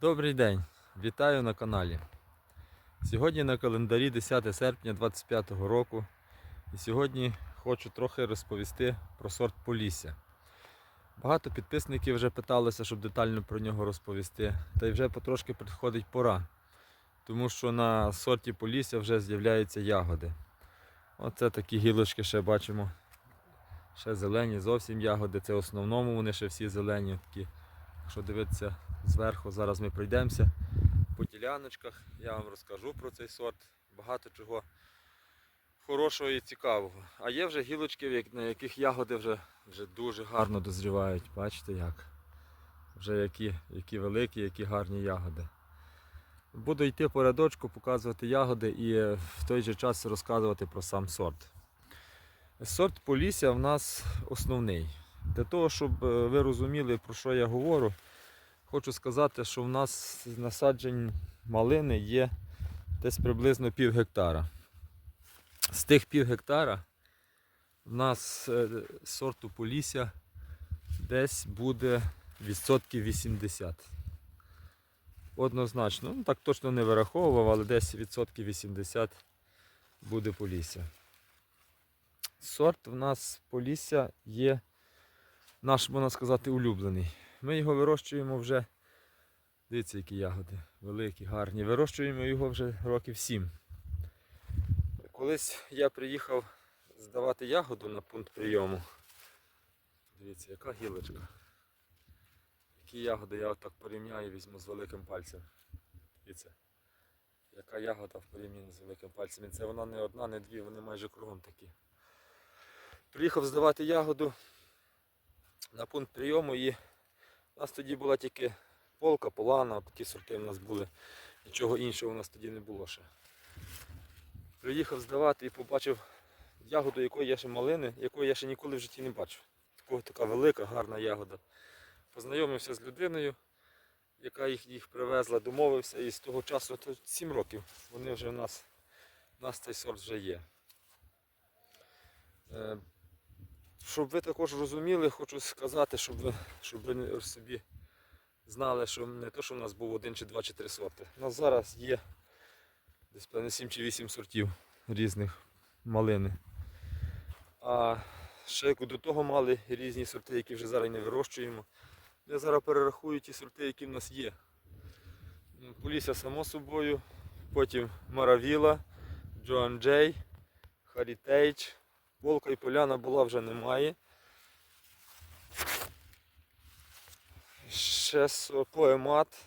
Добрий день! Вітаю на каналі. Сьогодні на календарі 10 серпня 2025 року. І сьогодні хочу трохи розповісти про сорт Полісся. Багато підписників вже питалися, щоб детально про нього розповісти. Та й вже потрошки підходить пора. Тому що на сорті Полісся вже з'являються ягоди. Оце такі гілочки ще бачимо. Ще зелені, зовсім ягоди. Це в основному вони ще всі зелені. Такі Якщо дивитися зверху, зараз ми пройдемося по діляночках, я вам розкажу про цей сорт. Багато чого хорошого і цікавого. А є вже гілочки, на яких ягоди вже, вже дуже гарно дозрівають. Бачите як? Вже які, які великі, які гарні ягоди. Буду йти по рядочку, показувати ягоди і в той же час розказувати про сам сорт. Сорт Полісся в нас основний. Для того, щоб е, ви розуміли, про що я говорю, хочу сказати, що в нас насаджень малини є десь приблизно пів гектара. З тих пів гектара в нас е, сорту Полісся десь буде відсотків 80. Однозначно, ну так точно не вираховував, але десь відсотків 80 буде Полісся. Сорт в нас Полісся є наш, можна сказати, улюблений. Ми його вирощуємо вже, дивіться, які ягоди, великі, гарні. Вирощуємо його вже років 7. Колись я приїхав здавати ягоду на пункт прийому. Дивіться, яка гілочка. Які ягоди я отак порівняю, візьму з великим пальцем. Дивіться. Яка ягода в порівнянні з великим пальцем. І це вона не одна, не дві, вони майже кругом такі. Приїхав здавати ягоду на пункт прийому і у нас тоді була тільки полка, полана, такі сорти у нас були. Нічого іншого у нас тоді не було ще. Приїхав здавати і побачив ягоду, якої я ще малини, якої я ще ніколи в житті не бачив. Такого така велика, гарна ягода. Познайомився з людиною, яка їх, їх привезла, домовився, і з того часу, то 7 років, вони вже в нас, у нас цей сорт вже є. Щоб ви також розуміли, хочу сказати, щоб ви, щоб ви собі знали, що не те, що в нас був один чи два чи три сорти. У нас зараз є десь певне 7 чи 8 сортів різних малини. А ще до того мали різні сорти, які вже зараз не вирощуємо. Я зараз перерахую ті сорти, які в нас є. Полісся само собою, потім Маравіла, Джоан Джей, Харітейдж, Волка і поляна була вже немає. Ще поемат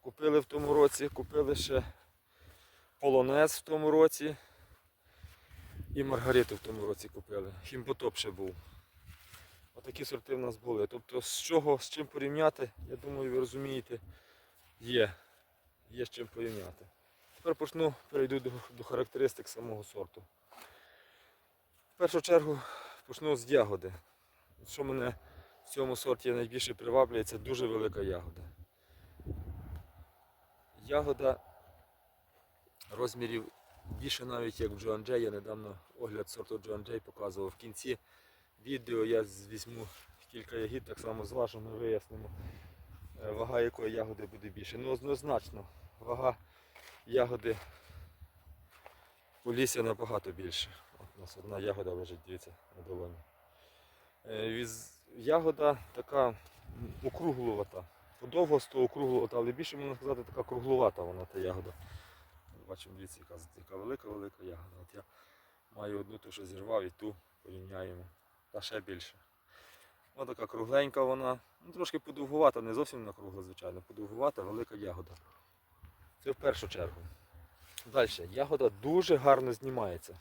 купили в тому році, купили ще полонез в тому році. І Маргариту в тому році купили. Хімпотоп ще був. Отакі сорти в нас були. Тобто з чого, з чим порівняти, я думаю, ви розумієте, є. Є з чим порівняти. Тепер почну, перейду до, до характеристик самого сорту. Першу чергу почну з ягоди. Що мене в цьому сорті найбільше приваблює, це дуже велика ягода. Ягода розмірів більше навіть як в Джоан Джей. Я недавно огляд сорту Джоан Джей показував. В кінці відео я візьму кілька ягід, так само зважимо, ми вияснимо, е, вага якої ягоди буде більше. Ну однозначно, вага ягоди Полісся набагато більше. Нас одна ягода лежить, дивіться, на долоні. Е, Ягода така округлувата. Подовгосто округлувата, але більше можна сказати, така круглувата вона та ягода. Бачимо, дивіться, яка, яка велика-велика ягода. От я маю одну ту, що зірвав, і ту порівняємо. Та ще більше. Ось така кругленька вона. Ну, трошки подовгувата, не зовсім вона кругла, звичайно, подовгувата, велика ягода. Це в першу чергу. Далі, ягода дуже гарно знімається.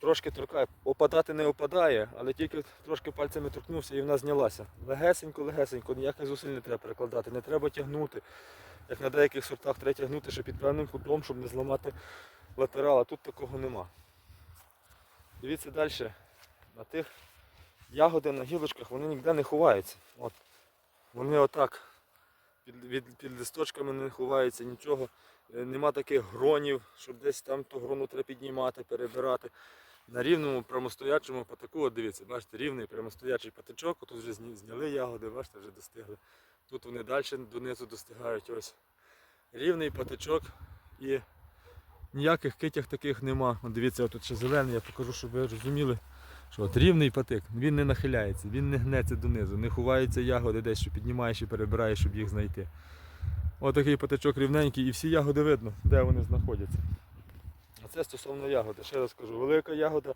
Трошки торкає, опадати не опадає, але тільки трошки пальцями торкнувся і вона знялася. Легесенько, легесенько, ніяких зусиль не треба перекладати, не треба тягнути. Як на деяких сортах треба тягнути ще під певним кутом, щоб не зламати латерал, тут такого нема. Дивіться далі. На тих ягоди на гілочках вони ніде не ховаються. От. Вони отак під, від, під листочками не ховаються нічого. Е, Нема таких гронів, щоб десь там ту грону треба піднімати, перебирати. На рівному прямостоячому патаку, от дивіться, бачите, рівний прямостоячий патичок, тут вже зняли ягоди, бачите, вже достигли. Тут вони далі донизу достигають ось рівний патичок і ніяких китях таких нема. От дивіться, тут ще зелений, я покажу, щоб ви розуміли, що от рівний патик, він не нахиляється, він не гнеться донизу, не ховаються ягоди десь, що піднімаєш і перебираєш, щоб їх знайти. Ось такий патичок рівненький і всі ягоди видно, де вони знаходяться. Це стосовно ягоди. Ще раз кажу, велика ягода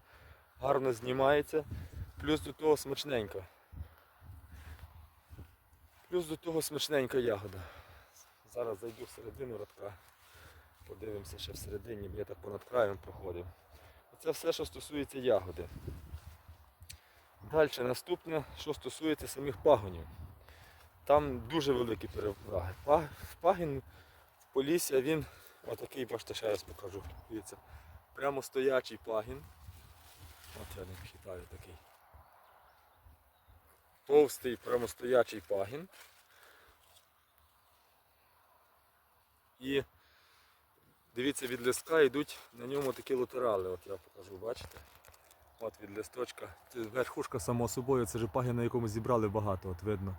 гарно знімається, плюс до того смачненька. Плюс до того смачненька ягода. Зараз зайду всередину радка. Подивимося ще всередині, я так понад краєм проходив. Це все, що стосується ягоди. Далі наступне, що стосується самих пагонів. Там дуже великі переваги. Па- Пагін в Полісся, він отакий, бачите, ще раз покажу. Дивіться, прямо стоячий пагін. От я не хитаю такий. Товстий прямостоячий пагін. І дивіться, від листка йдуть на ньому такі латерали. От я покажу, бачите? От від листочка. Це верхушка само собою, це ж пагін, на якому зібрали багато, от видно.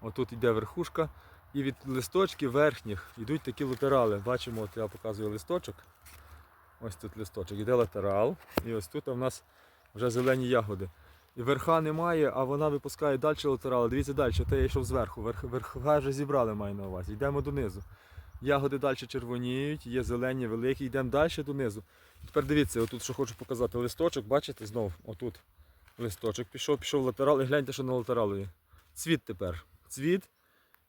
От тут йде верхушка. І від листочків верхніх йдуть такі латерали. Бачимо, от я показую листочок. Ось тут листочок, іде латерал. І ось тут у нас вже зелені ягоди. І верха немає, а вона випускає далі латерали. Дивіться далі, те я йшов зверху. Верх, верха вже зібрали маю на увазі. Йдемо донизу. Ягоди далі червоніють, є зелені, великі, йдемо далі донизу. Тепер дивіться, отут що хочу показати. Листочок, бачите, знов, отут листочок пішов, пішов латерал і гляньте, що на латералу. Цвіт тепер. Цвіт.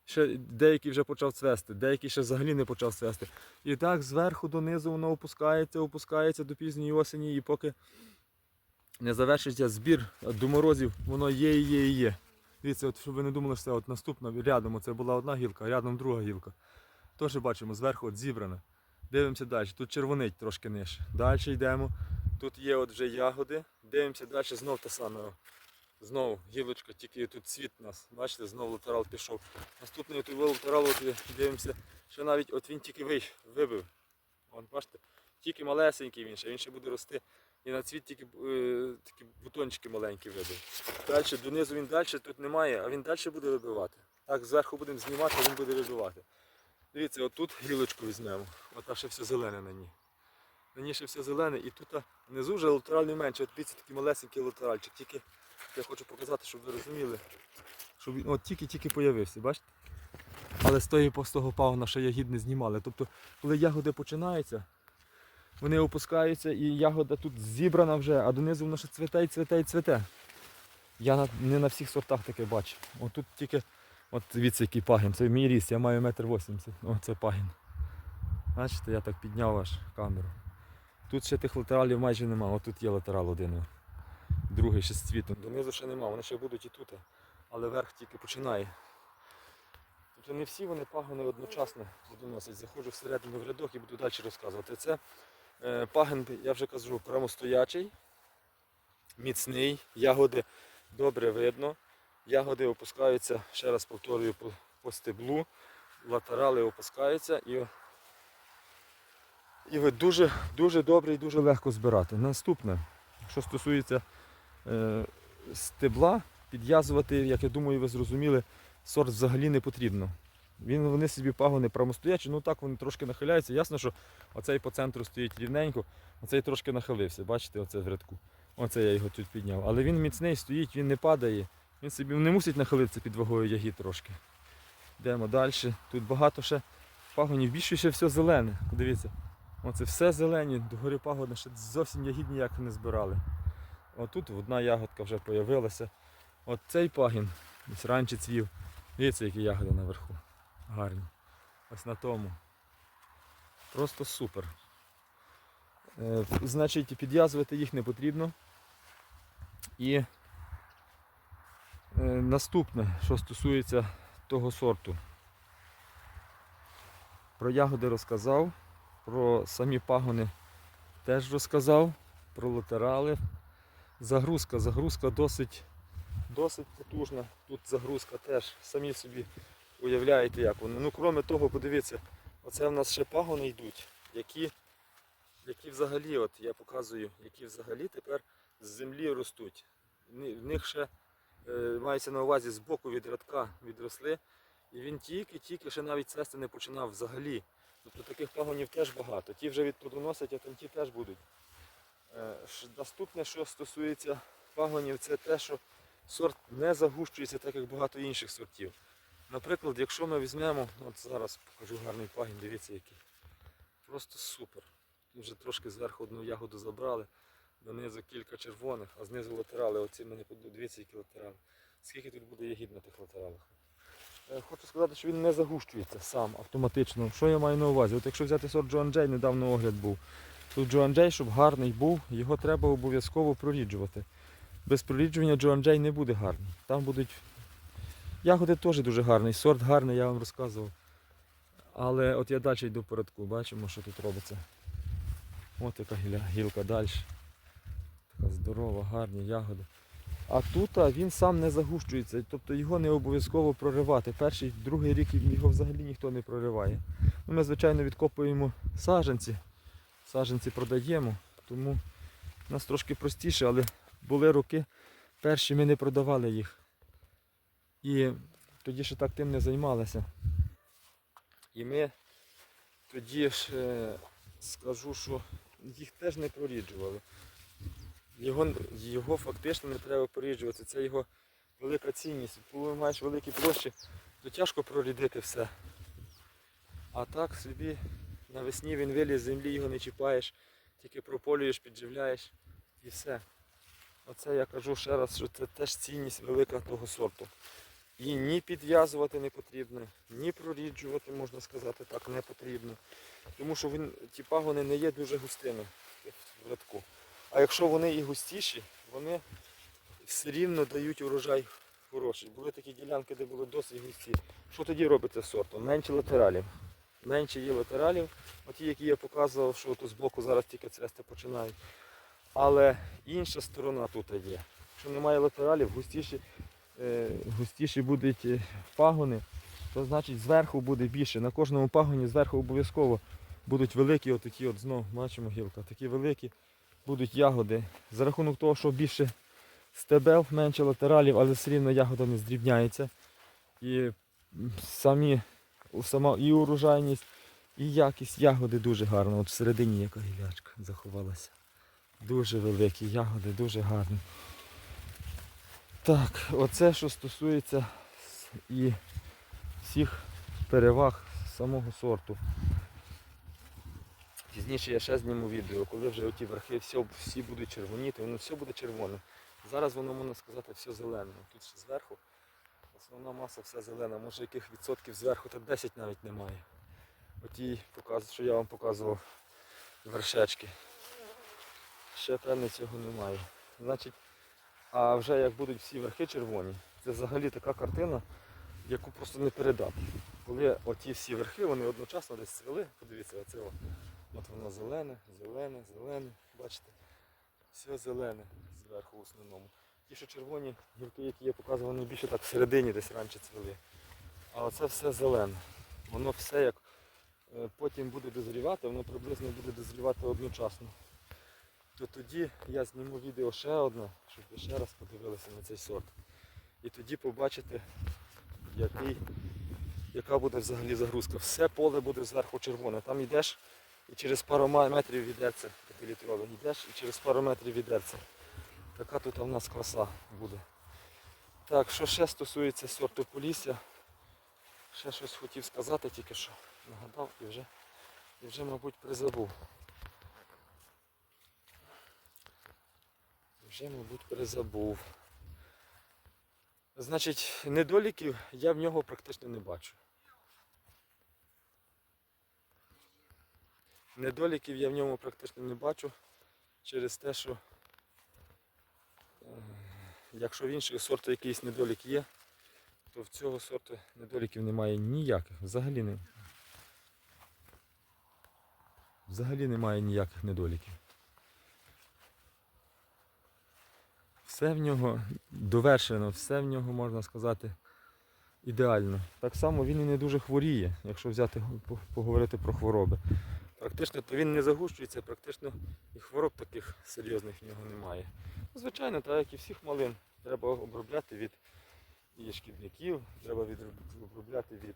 Ще деякий вже почав цвести, деякий ще взагалі не почав цвести. І так зверху донизу воно опускається, опускається до пізньої осені, і поки не завершиться збір до морозів, воно є і є і є. Дивіться, от, щоб ви не думали, що це от наступна рядом це була одна гілка, рядом друга гілка. Теж бачимо, зверху от зібрана. Дивимося далі. Тут червонить трошки нижче. Далі йдемо. Тут є от вже ягоди. Дивимося далі, знов те саме. Знову гілочка, тільки тут цвіт нас. Бачите, знову латерал пішов. Наступний от латерал, от дивимося, що навіть от він тільки вий, вибив. Вон, бачите, тільки малесенький він ще, він ще буде рости. І на цвіт тільки е, такі бутончики маленькі вибив. Далі, донизу він далі, тут немає, а він далі буде вибивати. Так, зверху будемо знімати, він буде вибивати. Дивіться, отут гілочку візьмемо. От ще все зелене на ній. На ній ще все зелене і тут внизу вже латераль не менше. От дивіться, такий малесенький латеральчик. Тільки я хочу показати, щоб ви розуміли. Щоб він от тільки-тільки появився, бачите? Але з тої з того пагона ще ягід не знімали. Тобто, коли ягоди починаються, вони опускаються і ягода тут зібрана вже, а донизу воно ще цвіте і цвіте і цвіте. Я на, не на всіх сортах таке бачу. От тут тільки, от дивіться, який пагін. Це мій ріст, я маю метр вісімдесят. О, це пагін. Бачите, я так підняв аж камеру. Тут ще тих латералів майже нема. От тут є латерал один. Другий ще з цвітом. Донизу ще нема, вони ще будуть і тут, але верх тільки починає. Тобто не всі вони пагони одночасно плодоносять. Заходжу всередину в рядок і буду далі розказувати. Це е, пагін, я вже кажу, прямостоячий, міцний, ягоди добре видно. Ягоди опускаються, ще раз повторюю, по, по стеблу, латерали опускаються і, і дуже, дуже добре і дуже легко збирати. Наступне, що стосується стебла, підв'язувати, як я думаю, ви зрозуміли, сорт взагалі не потрібно. Він, вони собі пагони прямостоячі, ну так вони трошки нахиляються. Ясно, що оцей по центру стоїть рівненько, оцей трошки нахилився. Бачите, оце в рядку. Оце я його тут підняв. Але він міцний стоїть, він не падає. Він собі не мусить нахилитися під вагою ягід трошки. Йдемо далі. Тут багато ще пагонів, більше ще все зелене. Подивіться. Оце все зелені, догори пагони, ще зовсім ягід ніяк не збирали. Отут одна ягодка вже з'явилася. От цей пагін десь раніше цвів. Дивіться, які ягоди наверху. Гарні. Ось на тому. Просто супер. Е, значить, підв'язувати їх не потрібно. І е, наступне, що стосується того сорту. Про ягоди розказав, про самі пагони теж розказав, про латерали. Загрузка, загрузка досить, досить потужна. Тут загрузка теж самі собі уявляєте, як воно. Ну, крім того, подивіться, оце в нас ще пагони йдуть, які, які взагалі, от я показую, які взагалі тепер з землі ростуть. В них ще е, мається на увазі з боку від рядка відросли. І він тільки-тільки ще навіть цвести не починав взагалі. Тобто таких пагонів теж багато. Ті вже відплодоносять, а там ті теж будуть. Е, Наступне, що стосується пагонів, це те, що сорт не загущується, так як багато інших сортів. Наприклад, якщо ми візьмемо, от зараз покажу гарний пагін, дивіться який. Просто супер. Вже трошки зверху одну ягоду забрали, донизу кілька червоних, а знизу латерали. Оці мене дивіться, які латерали. Скільки тут буде ягід на тих латералах. Е, Хочу сказати, що він не загущується сам автоматично. Що я маю на увазі? От якщо взяти сорт Джоан Джей, недавно огляд був. Тут Джоан Джей, щоб гарний був, його треба обов'язково проріджувати. Без проріджування Джоан Джей не буде гарний. Там будуть. Ягоди теж дуже гарний, сорт гарний, я вам розказував. Але от я далі йду по рядку, бачимо, що тут робиться. Яка гіля- гілка далі. Така здорова, гарні ягоди. А тут він сам не загущується, тобто його не обов'язково проривати. Перший, другий рік його взагалі ніхто не прориває. Ну, ми, звичайно, відкопуємо саджанці. Саджанці продаємо, тому у нас трошки простіше, але були роки, перші ми не продавали їх. І тоді ще так тим не займалися. І ми тоді ж е, скажу, що їх теж не проріджували. Його, його фактично не треба поріджувати. Це його велика цінність. Коли маєш великі площі, то тяжко прорідити все. А так собі навесні він виліз з землі, його не чіпаєш, тільки прополюєш, підживляєш і все. Оце я кажу ще раз, що це теж цінність велика того сорту. І ні підв'язувати не потрібно, ні проріджувати, можна сказати, так не потрібно. Тому що він, ті пагони не є дуже густими в рядку. А якщо вони і густіші, вони все рівно дають урожай хороший. Були такі ділянки, де були досить густі. Що тоді робиться з сортом? Менше латералів. Менше є латералів, оті, які я показував, що тут збоку зараз тільки цвести починають. Але інша сторона тут є. Якщо немає латералів, густіші, е, густіші будуть е, пагони, то значить зверху буде більше. На кожному пагоні зверху обов'язково будуть великі, отакі от знов, бачимо гілка, такі великі будуть ягоди. За рахунок того, що більше стебел, менше латералів, але все рівно ягода не здрібняється. І самі, сама і урожайність, і якість ягоди дуже гарна. От всередині яка гілячка заховалася. Дуже великі ягоди, дуже гарні. Так, оце що стосується і всіх переваг самого сорту. Пізніше я ще зніму відео, коли вже оті верхи всі, всі будуть червоніти, воно все буде червоне. Зараз воно, можна сказати, все зелене. Тут ще зверху основна маса вся зелена. Може яких відсотків зверху, та 10 навіть немає. Оті, що я вам показував вершечки. Ще певне цього немає. Значить, а вже як будуть всі верхи червоні, це взагалі така картина, яку просто не передати. Коли оті всі верхи, вони одночасно десь цвіли, подивіться, оце. От воно зелене, зелене, зелене, бачите, все зелене зверху в основному. Ті, що червоні гілки, які я показував, вони більше так всередині десь раніше цвіли. А оце все зелене. Воно все як е, потім буде дозрівати, воно приблизно буде дозрівати одночасно. То тоді я зніму відео ще одне, щоб ви ще раз подивилися на цей сорт. І тоді побачите, який, яка буде взагалі загрузка. Все поле буде зверху червоне. Там йдеш і через пару метрів відерце 5-літрове. Йдеш і через пару метрів відерце. Така тут у нас краса буде. Так, що ще стосується сорту Полісся, ще щось хотів сказати, тільки що нагадав і вже, і вже мабуть, призабув. Вже, мабуть, призабув. Значить, недоліків я в нього практично не бачу. Недоліків я в ньому практично не бачу через те, що якщо в іншого сорту якийсь недолік є, то в цього сорту недоліків немає ніяких. Взагалі не. Взагалі немає ніяких недоліків. Все в нього довершено, все в нього можна сказати ідеально. Так само він і не дуже хворіє, якщо взяти поговорити про хвороби. Практично то він не загущується, практично і хвороб таких серйозних в нього немає. Ну, Звичайно, так як і всіх малин, треба обробляти від і шкідників, треба обробляти від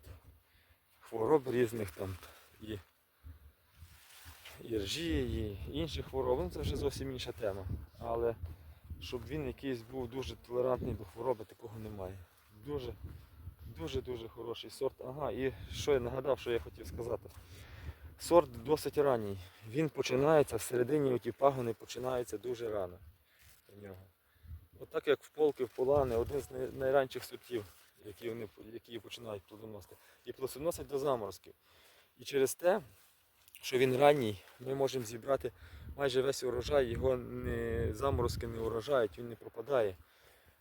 хвороб різних там і іржі, і інших хвороб. Ну, це вже зовсім інша тема. Але щоб він якийсь був дуже толерантний до хвороби, такого немає. Дуже, дуже дуже хороший сорт. Ага, і що я нагадав, що я хотів сказати. Сорт досить ранній. Він починається всередині, оті пагони починаються дуже рано у нього. Отак як в полки, в полани, один з най- найранших сортів, які, вони, які починають плодоносити. І плодоносять до заморозків. І через те, що він ранній, ми можемо зібрати майже весь урожай, його не, заморозки не урожають, він не пропадає.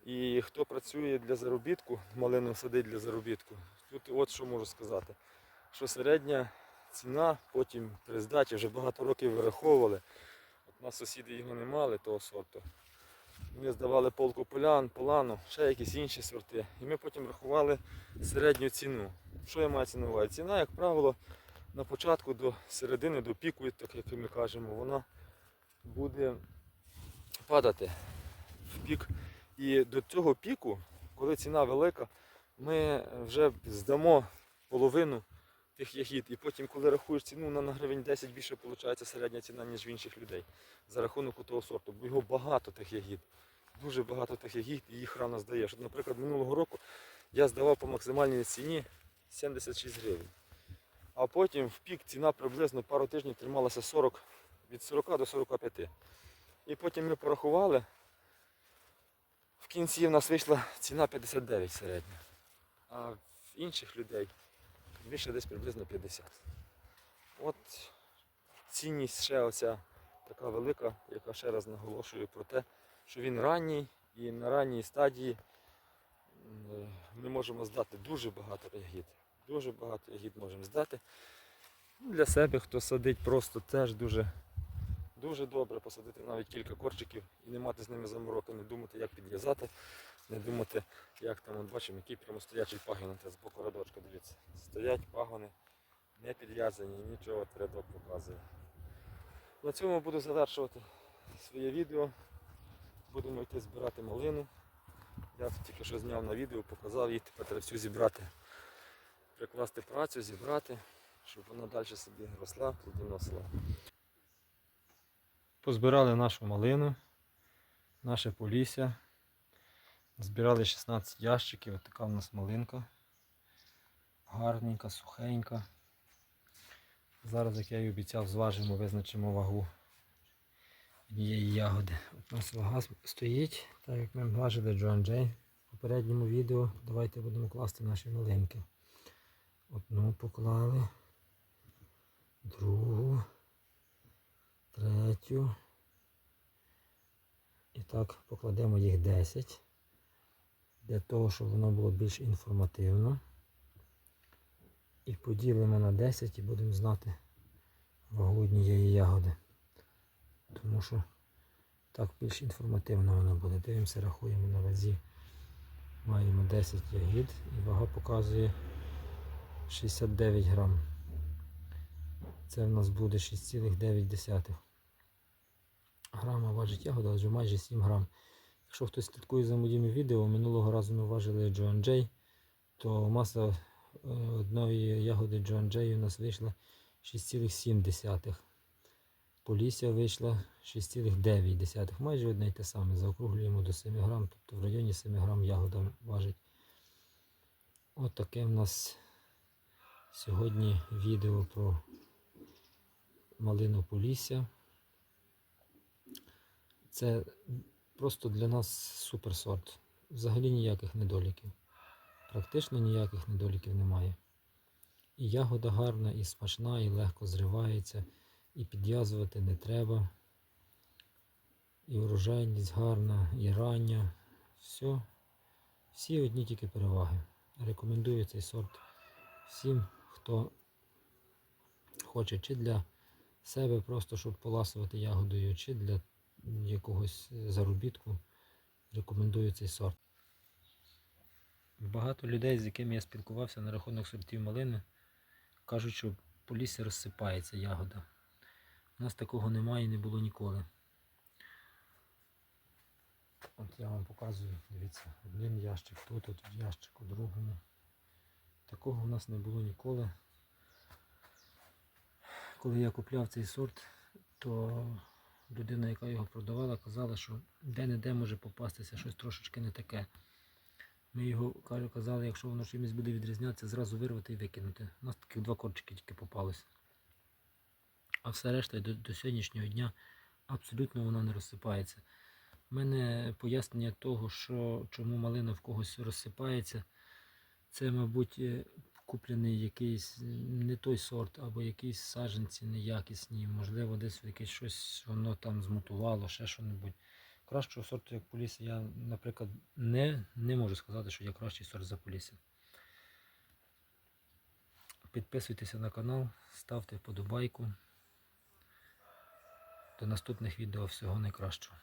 І хто працює для заробітку, малину садить для заробітку, тут от що можу сказати, що середня ціна потім при здачі вже багато років вираховували. От у нас сусіди його не мали, того сорту. Вони здавали полку полян, полану, ще якісь інші сорти. І ми потім рахували середню ціну. Що я маю увазі? Ціна, як правило, на початку до середини, до піку, так як ми кажемо, вона буде падати в пік. І до цього піку, коли ціна велика, ми вже здамо половину тих ягід. І потім, коли рахуєш ціну, на гривень 10 більше виходить середня ціна, ніж в інших людей. За рахунок того сорту. Бо його багато тих ягід. Дуже багато тих ягід і їх рано здаєш. Наприклад, минулого року я здавав по максимальній ціні 76 гривень. А потім в пік ціна приблизно пару тижнів трималася 40, від 40 до 45. І потім ми порахували. В кінці в нас вийшла ціна 59 середня. А в інших людей вийшла десь приблизно 50. От цінність ще оця така велика, яка ще раз наголошує про те, що він ранній і на ранній стадії ми можемо здати дуже багато ягід. Дуже багато ягід можемо здати. Для себе, хто садить просто теж дуже, дуже добре посадити навіть кілька корчиків і не мати з ними замороки, не думати, як підв'язати, не думати, як там, от бачимо, який прямостоячий пагін, це з боку рядочка, дивіться. Стоять пагони, не підв'язані, нічого рядок показує. На цьому буду завершувати своє відео. Будемо йти збирати малину. Я тільки що зняв на відео, показав її, тепер треба всю зібрати, прикласти працю, зібрати, щоб вона далі собі росла, плодоносила. Позбирали нашу малину, наше полісся. Збирали 16 ящиків, Ось така в нас малинка. Гарненька, сухенька. Зараз, як я і обіцяв, зважимо, визначимо вагу однієї ягоди. От у нас вага стоїть, так як ми важили Джон Джей в попередньому відео. Давайте будемо класти наші малинки. Одну поклали, другу, третю. І так покладемо їх 10 для того, щоб воно було більш інформативно. І поділимо на 10 і будемо знати вагу однієї ягоди. Тому що так більш інформативно воно буде. Дивимося, рахуємо на вазі. Маємо 10 ягід і вага показує 69 грам. Це в нас буде 6,9 грама важить ягода, отже майже 7 грам. Якщо хтось слідкує за моїми відео, минулого разу ми важили Джоан Джей, то маса е, одної ягоди Джоан Джей у нас вийшла 6,7. Полісся вийшла 6,9. Майже одне й те саме. Заокруглюємо до 7 грам, тобто в районі 7 грам ягода важить. От таке в нас сьогодні відео про малину Полісся. Це просто для нас суперсорт. Взагалі ніяких недоліків. Практично ніяких недоліків немає. І ягода гарна, і смачна, і легко зривається, і підв'язувати не треба. І урожайність гарна, і рання. Все. Всі одні тільки переваги. Рекомендую цей сорт всім, хто хоче чи для себе просто, щоб поласувати ягодою, чи для якогось заробітку. Рекомендую цей сорт. Багато людей, з якими я спілкувався на рахунок сортів малини, кажуть, що по лісі розсипається ягода. У нас такого немає і не було ніколи. От я вам показую, дивіться, один ящик, тут от ящик у другому. Такого в нас не було ніколи. Коли я купляв цей сорт, то людина, яка його продавала, казала, що де-не-де може попастися щось трошечки не таке. Ми його казали, якщо воно чимось буде відрізнятися, зразу вирвати і викинути. У нас таких два корчики тільки попалися. А все решта до, до сьогоднішнього дня абсолютно воно не розсипається. У мене пояснення того, що чому малина в когось розсипається, це, мабуть, е, куплений якийсь е, не той сорт, або якісь саджанці неякісні, можливо, десь якесь щось воно там змутувало, ще що-небудь. Кращого сорту, як полісся, я, наприклад, не, не можу сказати, що я кращий сорт за полісся. Підписуйтеся на канал, ставте вподобайку. До наступних відео всього найкращого.